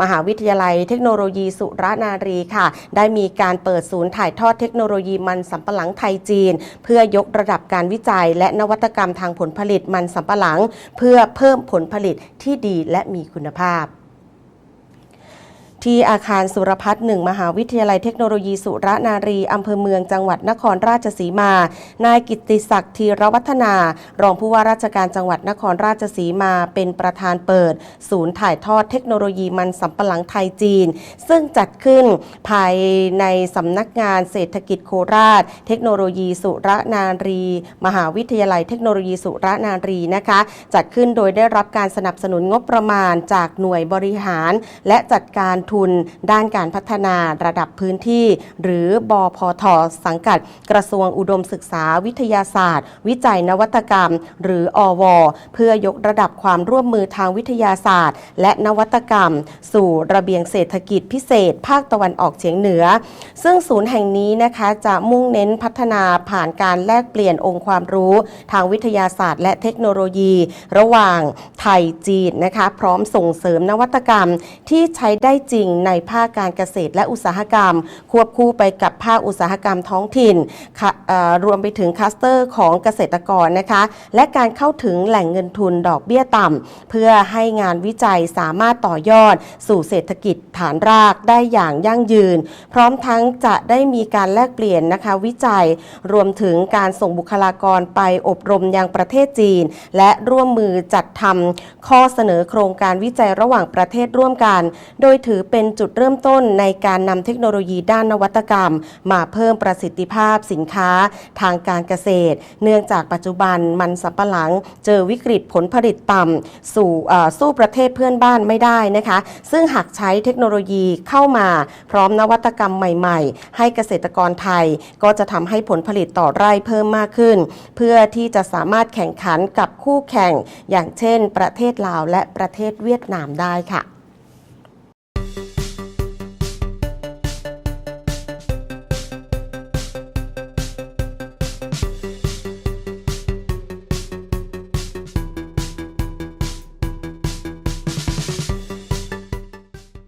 มหาวิทยาลัยเทคโนโลยีสุรนารีค่ะ ได้มีการเปิดศูนย์ถ่ายทอดเทคโนโลยีมันสำปะหลังไทยจีน เพื่อยกระดับการวิจัย และนวัตกรรมทางผลผลิตมันสำปะหลัง เพื่อเพิ่มผลผลิตที่ดีและมีคุณภาพ ที่อาคารสุรพัฒน์หนึ่งมหาวิทยาลัยเทคโนโลยีสุรนารีอำเภอเมืองจังหวัดนครราชสีมา นายกิติศักดิ์ธีรวัฒนา รองผู้ว่าราชการจังหวัดนครราชสีมา เป็นประธานเปิด ศูนย์ถ่ายทอดเทคโนโลยีมันสำปะหลังไทยจีน ซึ่งจัดขึ้นภายในสำนักงานเศรษฐกิจโคราช เทคโนโลยีสุรนารี มหาวิทยาลัยเทคโนโลยีสุรนารีนะคะ จัดขึ้นโดยได้รับการสนับสนุนงบประมาณจากหน่วยบริหาร และจัดการทุน ด้านการพัฒนาระดับพื้นที่ หรือบอพทสังกัด กระทรวงอุดมศึกษาวิทยาศาสตร์ วิจัยนวัตกรรม หรืออว เพื่อยกระดับความร่วมมือทางวิทยาศาสตร์ และนวัตกรรม สู่ระเบียงเศรษฐกิจพิเศษ ภาคตะวันออกเฉียงเหนือ ซึ่งศูนย์แห่งนี้นะคะจะมุ่งเน้นพัฒนาผ่านการแลกเปลี่ยนองค์ความรู้ ทางวิทยาศาสตร์และเทคโนโลยี ระหว่างไทยจีนนะคะ พร้อมส่งเสริมนวัตกรรมที่ใช้ได้จริงในภาคการเกษตรและอุตสาหกรรม ควบคู่ไปกับภาคอุตสาหกรรมท้องถิ่นรวมไปถึงคลัสเตอร์ของเกษตรกรนะคะและการเข้าถึงแหล่งเงินทุนดอกเบี้ยต่ำเพื่อให้งานวิจัยสามารถต่อยอด สู่เศรษฐกิจฐานรากได้อย่างยั่งยืน พร้อมทั้งจะได้มีการแลกเปลี่ยนนะคะวิจัย รวมถึงการส่งบุคลากรไปอบรมยังประเทศจีน และร่วมมือจัดทำข้อเสนอโครงการวิจัยระหว่างประเทศร่วมกัน โดยถือเป็นจุดเริ่มต้นในการนำเทคโนโลยีด้านนวัตกรรม มาเพิ่มประสิทธิภาพสินค้าทางการเกษตร เนื่องจากปัจจุบันมันสำปะหลังเจอวิกฤตผลผลิตต่ำสู่สู้ประเทศเพื่อนบ้านไม่ได้นะคะ ซึ่งหากใช้เทคโนโลยีเข้ามาพร้อมนวัตกรรมใหม่ ๆ ให้เกษตรกรไทย ก็จะทำให้ผลผลิตต่อไร่เพิ่มมากขึ้น เพื่อที่จะสามารถแข่งขันกับคู่แข่ง อย่างเช่น ประเทศลาวและประเทศเวียดนามได้ค่ะ